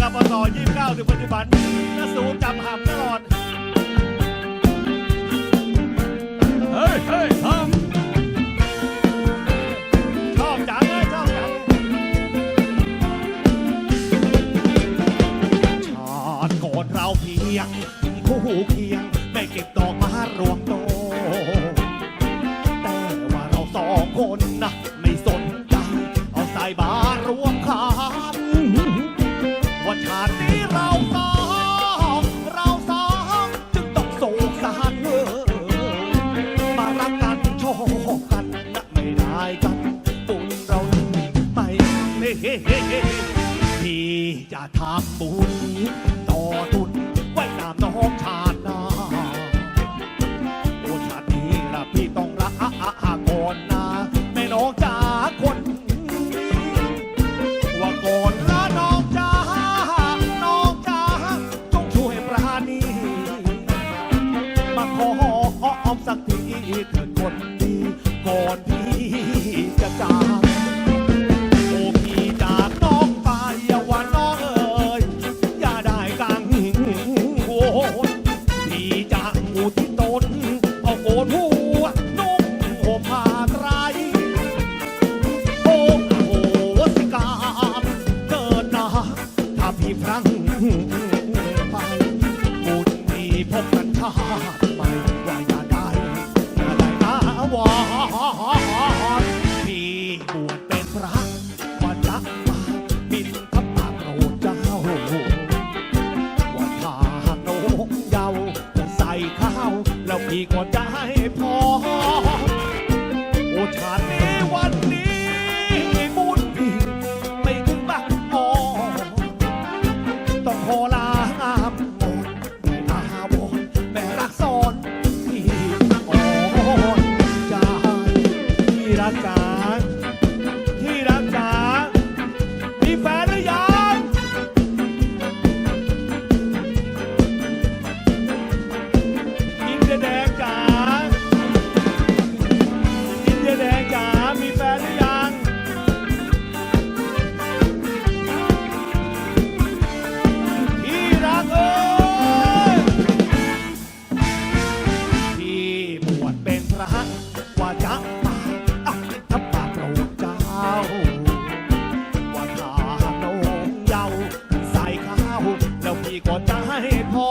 กับปศ29 ถึงปัจจุบันน้าสูจำหำตลอด เฮ้ยเฮ้ยทชอบจังเลยชอบจังชาติก่อนเราเพียง คู่เคียงไม่เก็บดอกมารวมโตแพี่จะทำบุญต่อทุนไว้ตามน้องชาติหน้าโอชาตินี้ละพี่ต้องละอาอาก่อนนะ แม่น้องจ๋าคนนี้ว่าก่อนละน้องจ๋าน้องจ๋าจงช่วยปราณีมาขออ้อมสักทีเถิดคน ถ้าพี่พลั้งไปบุญมีพบกันชาติไปว่าอย่าได้อย่าได้นะวอนพี่บวชเป็นพระว่าจะมาบินทับปากโปรดเจ้าว่าถ้าน้องเยาว์จะใส่ข้าว แล้วพี่ก็จะให้พอโอชาติ ละฮะว่าจะมาอะถ้าปากเราเจ้า ว่าถ้าน้องเยาใส่ข้าว แล้วพี่ก็จะให้พอ